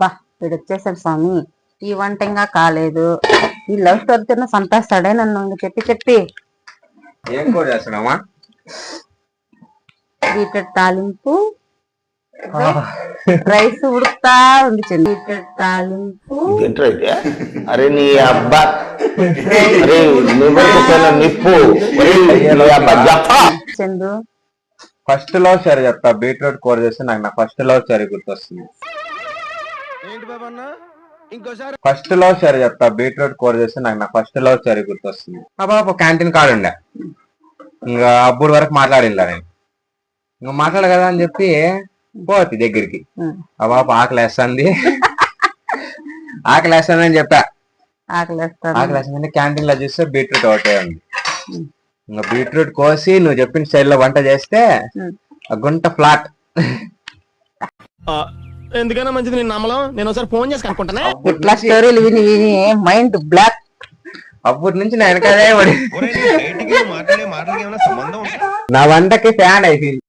బా వీడు వచ్చేసాడు స్వామి. ఈ వంట ఇంకా కాలేదు. ఈ లవ్ స్టోరీతో సంతాస్తాడే నన్ను ఇంక చెప్పి చెప్పి. ఏం కూర చేస్తున్నావా? బీటెడ్ తాలింపు రైస్ ఉడుకుతా ఉంది బీటెడ్ తాలింపు? అరే నీ అబ్బా. అరే నిప్పు. చందు ఫస్ట్ లవ్ స్టోరీ చెప్తా బీట్రూట్ కూర చేస్తే నాకు నా ఫస్ట్ లవ్ స్టోరీ గుర్తొస్తుంది. ఫస్ట్ లవ్ స్టోరీ చెప్తా బీట్రూట్ కూర చేస్తే నాకు నా ఫస్ట్ లవ్ స్టోరీ గుర్తొస్తుంది. ఆ బాబు క్యాంటీన్ కాడ ఉండే. ఇంకా అప్పుడు వరకు మాట్లాడిలా నేను. ఇంకా మాట్లాడ కదా అని చెప్పి పోతి దగ్గరికి. ఆ బాబు ఆకలి వేస్తుంది ఆకలి వేస్తుంది అని చెప్పా. ఆకలిస్తాను ఆకలి వేస్తుంది క్యాంటీన్లో చూస్తే బీట్రూట్ ఒకటే ఉంది. ఇంకా బీట్రూట్ కోసి నువ్వు చెప్పిన స్టైల్లో వంట చేస్తే గుంట ఫ్లాట్. ఎందుకైనా మంచిది నేను నమ్మలం? నేను ఒకసారి ఫోన్ చేసి కనుక్కుంటానే? ఇట్లా స్టోరీలు విని విని మైండ్ బ్లాక్. అప్పటి నుంచి నేను ఉందా? నా వంటకి ఫ్యాన్ అయిపోయింది